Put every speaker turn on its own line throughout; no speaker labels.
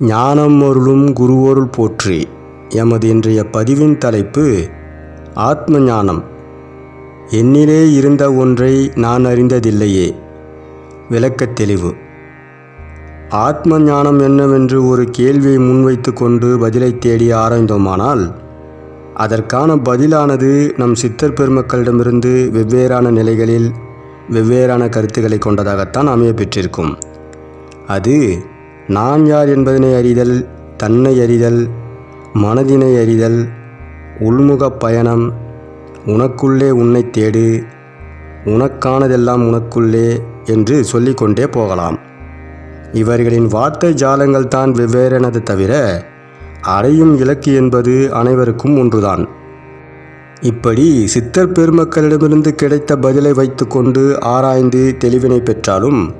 ஞானம் அருளும் குருவொருள் போற்றி. எமது இன்றைய பதிவின் தலைப்பு ஆத்ம ஞானம் என்னிலே இருந்த ஒன்றை நான் அறிந்ததில்லையே. விளக்கத் தெளிவு. ஆத்ம ஞானம் என்னவென்று ஒரு கேள்வியை முன்வைத்து கொண்டு பதிலை தேடி ஆராய்ந்தோமானால் அதற்கான பதிலானது நம் சித்தர் பெருமக்களிடமிருந்து வெவ்வேறான நிலைகளில் வெவ்வேறான கருத்துக்களை கொண்டதாகத்தான் அமைய பெற்றிருக்கும். அது நான் யார் என்பதனை அறிதல் தன்னை அறிதல் மனதினை அறிதல் உள்முகப் பயணம் உனக்குள்ளே உன்னை தேடு உனக்கானதெல்லாம் உனக்குள்ளே என்று சொல்லிக்கொண்டே போகலாம். இவர்களின் வார்த்தை ஜாலங்கள் தான் வெவ்வேறெனது தவிர அடையும் இலக்கு என்பது அனைவருக்கும் ஒன்றுதான். இப்படி சித்தர் பெருமக்களிடமிருந்து கிடைத்த பதிலை வைத்துக்கொண்டு ஆராய்ந்து தெளிவினை பெற்றாலும்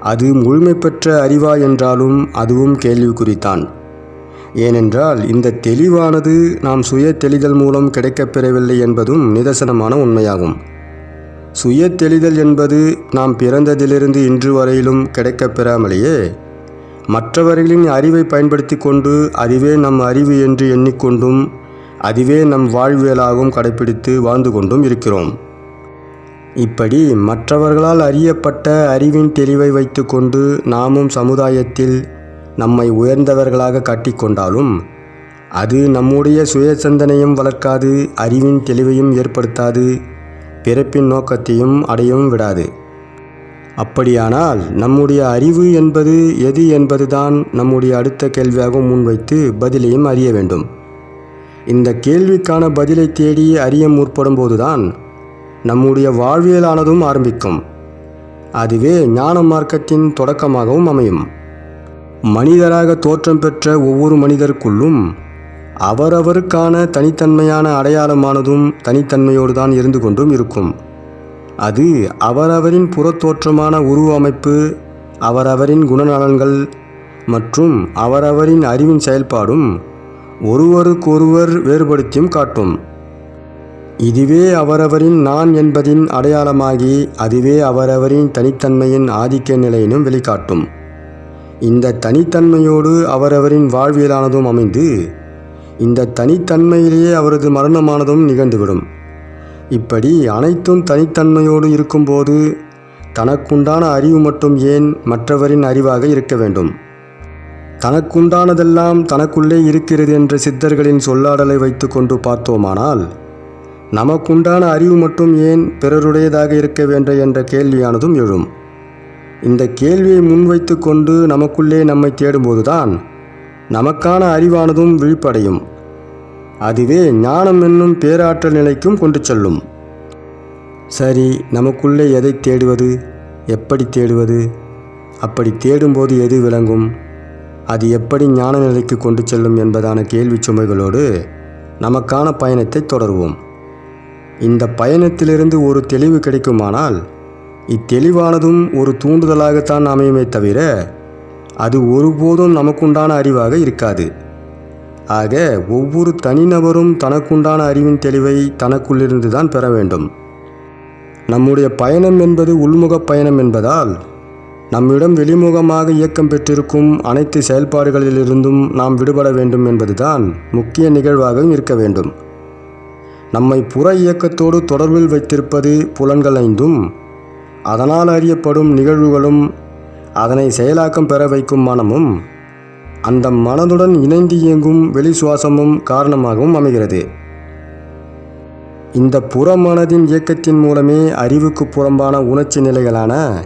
அது முழுமை பெற்ற அறிவா என்றாலும் அதுவும் கேள்விக்குறித்தான் ஏனென்றால் இந்த தெளிவானது நாம் சுய தெளிதல் மூலம் கிடைக்கப் பெறவில்லை என்பதும் நிதர்சனமான உண்மையாகும். சுய தெளிதல் என்பது நாம் பிறந்ததிலிருந்து இன்று வரையிலும் கிடைக்கப்பெறாமலேயே மற்றவர்களின் அறிவை பயன்படுத்தி கொண்டு அதுவே நம் அறிவு என்று எண்ணிக்கொண்டும் அதுவே நம் வாழ்வியலாகவும் கடைபிடித்து வாழ்ந்து கொண்டும் இருக்கிறோம். இப்படி மற்றவர்களால் அறியப்பட்ட அறிவின் தெளிவை வைத்துக்கொண்டு நாமும் சமுதாயத்தில் நம்மை உயர்ந்தவர்களாக காட்டிக்கொண்டாலும் அது நம்முடைய சுய சிந்தனையும் வளர்க்காது அறிவின் தெளிவையும் ஏற்படுத்தாது பிறப்பின் நோக்கத்தையும் அடையவும் விடாது. அப்படியானால் நம்முடைய அறிவு என்பது எது என்பதுதான் நம்முடைய அடுத்த கேள்வியாக முன்வைத்து பதிலையும் அறிய வேண்டும். இந்த கேள்விக்கான பதிலை தேடி அறிய முற்படும் போதுதான் நம்முடைய வாழ்வியலானதும் ஆரம்பிக்கும். அதுவே ஞான மார்க்கத்தின் தொடக்கமாகவும் அமையும். மனிதராக தோற்றம் பெற்ற ஒவ்வொரு மனிதருக்குள்ளும் அவரவருக்கான தனித்தன்மையான அடையாளமானதும் தனித்தன்மையோடு தான் இருந்து கொண்டும் இருக்கும். அது அவரவரின் புறத்தோற்றமான உருவ அமைப்பு அவரவரின் குணநலன்கள் மற்றும் அவரவரின் அறிவின் செயல்பாடும் ஒருவருக்கொருவர் வேறுபடுத்தியும் காட்டும். இதுவே அவரவரின் நான் என்பதின் அடையாளமாகி அதுவே அவரவரின் தனித்தன்மையின் ஆதிக்க நிலையினும் வெளிக்காட்டும். இந்த தனித்தன்மையோடு அவரவரின் வாழ்வியலானதும் அமைந்து இந்த தனித்தன்மையிலேயே அவரது மரணமானதும் நிகழ்ந்துவிடும். இப்படி அனைத்தும் தனித்தன்மையோடு இருக்கும்போது தனக்குண்டான அறிவு மட்டும் ஏன் மற்றவரின் அறிவாக இருக்க வேண்டும்? தனக்குண்டானதெல்லாம் தனக்குள்ளே இருக்கிறது என்ற சித்தர்களின் சொல்லாடலை வைத்துக்கொண்டு பார்த்தோமானால் நமக்குண்டான அறிவு மட்டும் ஏன் பிறருடையதாக இருக்க வேண்டும் என்ற கேள்வியானதும் எழும். இந்த கேள்வியை முன்வைத்து கொண்டு நமக்குள்ளே நம்மை தேடும்போதுதான் நமக்கான அறிவானதும் விழிப்படையும். அதுவே ஞானம் என்னும் பேராற்றல் நிலைக்கும் கொண்டு செல்லும். சரி நமக்குள்ளே எதை தேடுவது? எப்படி தேடுவது? அப்படி தேடும்போது எது விளங்கும்? அது எப்படி ஞான நிலைக்கு கொண்டு செல்லும் என்பதான கேள்வி சுமைகளோடு நமக்கான பயணத்தை தொடருவோம். இந்த பயணத்திலிருந்து ஒரு தெளிவு கிடைக்குமானால் இத்தெளிவானதும் ஒரு தூண்டுதலாகத்தான் அமையுமே தவிர அது ஒருபோதும் நமக்குண்டான அறிவாக இருக்காது. ஆக ஒவ்வொரு தனிநபரும் தனக்குண்டான அறிவின் தெளிவை தனக்குள்ளிருந்து தான் பெற வேண்டும். நம்முடைய பயணம் என்பது உள்முகப் பயணம் என்பதால் நம்மிடம் வெளிமுகமாக இயக்கம் பெற்றிருக்கும் அனைத்து செயல்பாடுகளிலிருந்தும் நாம் விடுபட வேண்டும் என்பதுதான் முக்கிய நிகழ்வாகவும் இருக்க வேண்டும். நம்மை புற இயக்கத்தோடு தொடர்பில் வைத்திருப்பது புலன்கள் ஐந்தும் அதனால் அறியப்படும் நிகழ்வுகளும் அதனை செயலாக்கம் பெற வைக்கும் மனமும் அந்த மனதுடன் இணைந்து இயங்கும் வெளி சுவாசமும் காரணமாகவும் அமைகிறது. இந்த புறமனதின் இயக்கத்தின் மூலமே அறிவுக்கு புறம்பான உணர்ச்சி நிலைகளான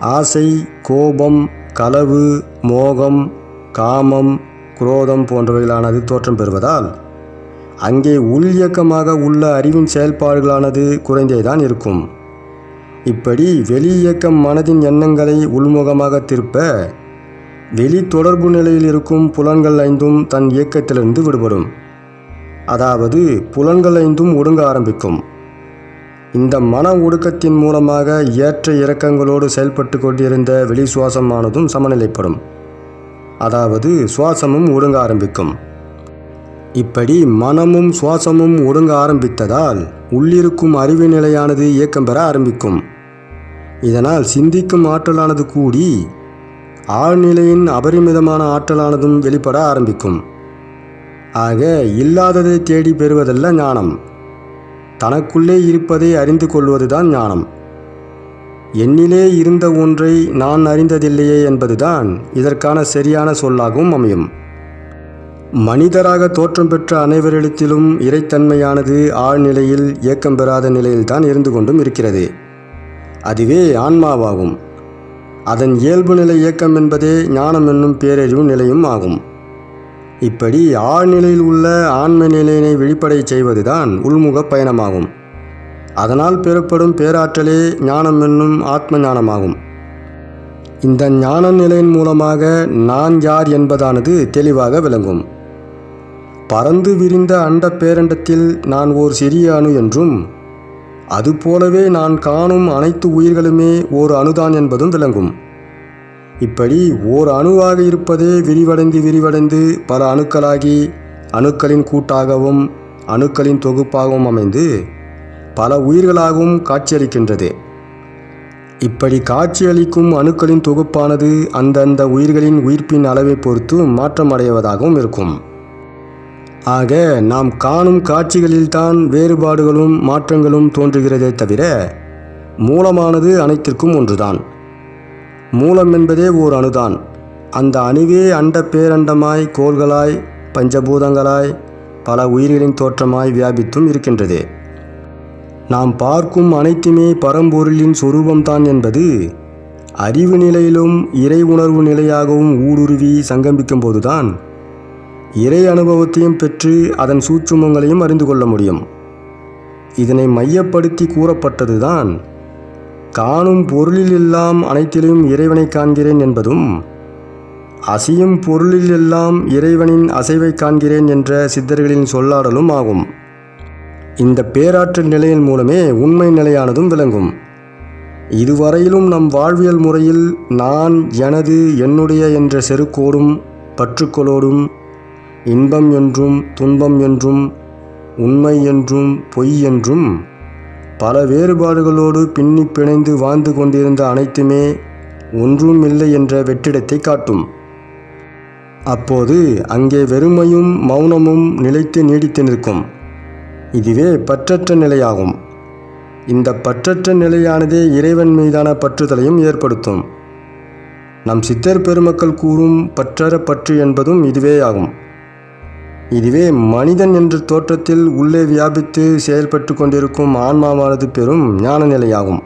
ஆசை கோபம் களவு மோகம் காமம் குரோதம் போன்றவைகளானது தோற்றம் பெறுவதால் அங்கே உள் இயக்கமாக உள்ள அறிவின் செயல்பாடுகளானது குறைந்தேதான் இருக்கும். இப்படி வெளி இயக்கம் மனதின் எண்ணங்களை உள்முகமாக திருப்ப வெளி தொடர்பு நிலையில் இருக்கும் புலன்கள் ஐந்தும் தன் இயக்கத்திலிருந்து விடுபடும். அதாவது புலன்கள் ஐந்தும் ஒடுங்க ஆரம்பிக்கும். இந்த மன ஒடுக்கத்தின் மூலமாக ஏற்ற இறக்கங்களோடு செயல்பட்டு கொண்டிருந்த வெளி சுவாசமானதும் சமநிலைப்படும். அதாவது சுவாசமும் ஒடுங்க ஆரம்பிக்கும். இப்படி மனமும் சுவாசமும் ஒடுங்க ஆரம்பித்ததால் உள்ளிருக்கும் அறிவு நிலையானது இயக்கம் பெற ஆரம்பிக்கும். இதனால் சிந்திக்கும் ஆற்றலானது கூடி ஆழ்நிலையின் அபரிமிதமான ஆற்றலானதும் வெளிப்பட ஆரம்பிக்கும். ஆக இல்லாததை தேடி பெறுவதல்ல ஞானம். தனக்குள்ளே இருப்பதை அறிந்து கொள்வதுதான் ஞானம். என்னிலே இருந்த ஒன்றை நான் அறிந்ததில்லையே என்பதுதான் இதற்கான சரியான சொல்லாகவும் அமையும். மனிதராக தோற்றம் பெற்ற அனைவரிடத்திலும் இறைத்தன்மையானது ஆழ்நிலையில் இயக்கம் பெறாத நிலையில்தான் இருந்து கொண்டும் இருக்கிறது. அதுவே ஆன்மாவாகும். அதன் இயல்பு நிலை இயக்கம் என்பதே ஞானம் என்னும் பேரறிவு நிலையும் ஆகும். இப்படி ஆழ்நிலையில் உள்ள ஆன்ம நிலையினை வெளிப்படை செய்வதுதான் உள்முக பயணமாகும். அதனால் பெறப்படும் பேராற்றலே ஞானம் என்னும் ஆத்ம ஞானமாகும். இந்த ஞான நிலையின் மூலமாக நான் யார் என்பதானது தெளிவாக விளங்கும். பறந்து விரிந்த அண்ட பேரண்டத்தில் நான் ஓர் சிறிய அணு என்றும் அதுபோலவே நான் காணும் அனைத்து உயிர்களுமே ஓர் அணுதான் என்பதும் விளங்கும். இப்படி ஓர் அணுவாக இருப்பதே விரிவடைந்து விரிவடைந்து பல அணுக்களாகி அணுக்களின் கூட்டாகவும் அணுக்களின் தொகுப்பாகவும் அமைந்து பல உயிர்களாகவும் காட்சியளிக்கின்றது. இப்படி காட்சியளிக்கும் அணுக்களின் தொகுப்பானது அந்தந்த உயிர்களின் உயிர்ப்பின் அளவை பொறுத்து மாற்றமடைவதாகவும் இருக்கும். ஆக நாம் காணும் காட்சிகளில்தான் வேறுபாடுகளும் மாற்றங்களும் தோன்றுகிறதே தவிர மூலமானது அனைத்திற்கும் ஒன்றுதான். மூலம் என்பதே ஓர் அணுதான். அந்த அணுவே அண்ட பேரண்டமாய் கோள்களாய் பஞ்சபூதங்களாய் பல உயிர்களின் தோற்றமாய் வியாபித்தும் இருக்கின்றது. நாம் பார்க்கும் அனைத்துமே பரம்பொருளின் சொரூபம்தான் என்பது அறிவு நிலையிலும் இறை உணர்வு நிலையாகவும் ஊடுருவி சங்கமிக்கும் போதுதான். இறை அனுபவத்தையும் பெற்று அதன் சூட்சுமங்களையும் அறிந்து கொள்ள முடியும். இதனை மையப்படுத்தி கூறப்பட்டதுதான் காணும் பொருளில் எல்லாம் அனைத்திலும் இறைவனை காண்கிறேன் என்பதும் அசையும் பொருளில் எல்லாம் இறைவனின் அசைவை காண்கிறேன் என்ற சித்தர்களின் சொல்லாடலும் ஆகும். இந்த பேராற்றல் நிலையின் மூலமே உண்மை நிலையானதும் விளங்கும். இதுவரையிலும் நம் வாழ்வியல் முறையில் நான் எனது என்னுடைய என்ற செருக்கோடும் பற்றுக்களோடும் இன்பம் என்றும் துன்பம் என்றும் உண்மை என்றும் பொய் என்றும் பல வேறுபாடுகளோடு பின்னி பிணைந்து வாழ்ந்து கொண்டிருந்த அனைத்துமே ஒன்றும் இல்லை என்ற வெற்றிடத்தை காட்டும். அப்போது அங்கே வெறுமையும் மௌனமும் நிலைத்து நீடித்து நிற்கும். இதுவே பற்றற்ற நிலையாகும். இந்த பற்றற்ற நிலையானதே இறைவன் மீதான பற்றுதலையும் ஏற்படுத்தும். நம் சித்தர் பெருமக்கள் கூறும் பற்றற பற்று என்பதும் இதுவே ஆகும் இதுவே மனிதன் என்ற தோற்றத்தில் உள்ளே வியாபித்து செயல்பட்டு கொண்டிருக்கும் ஆன்மாவானது பெரும் ஞான நிலையாகும்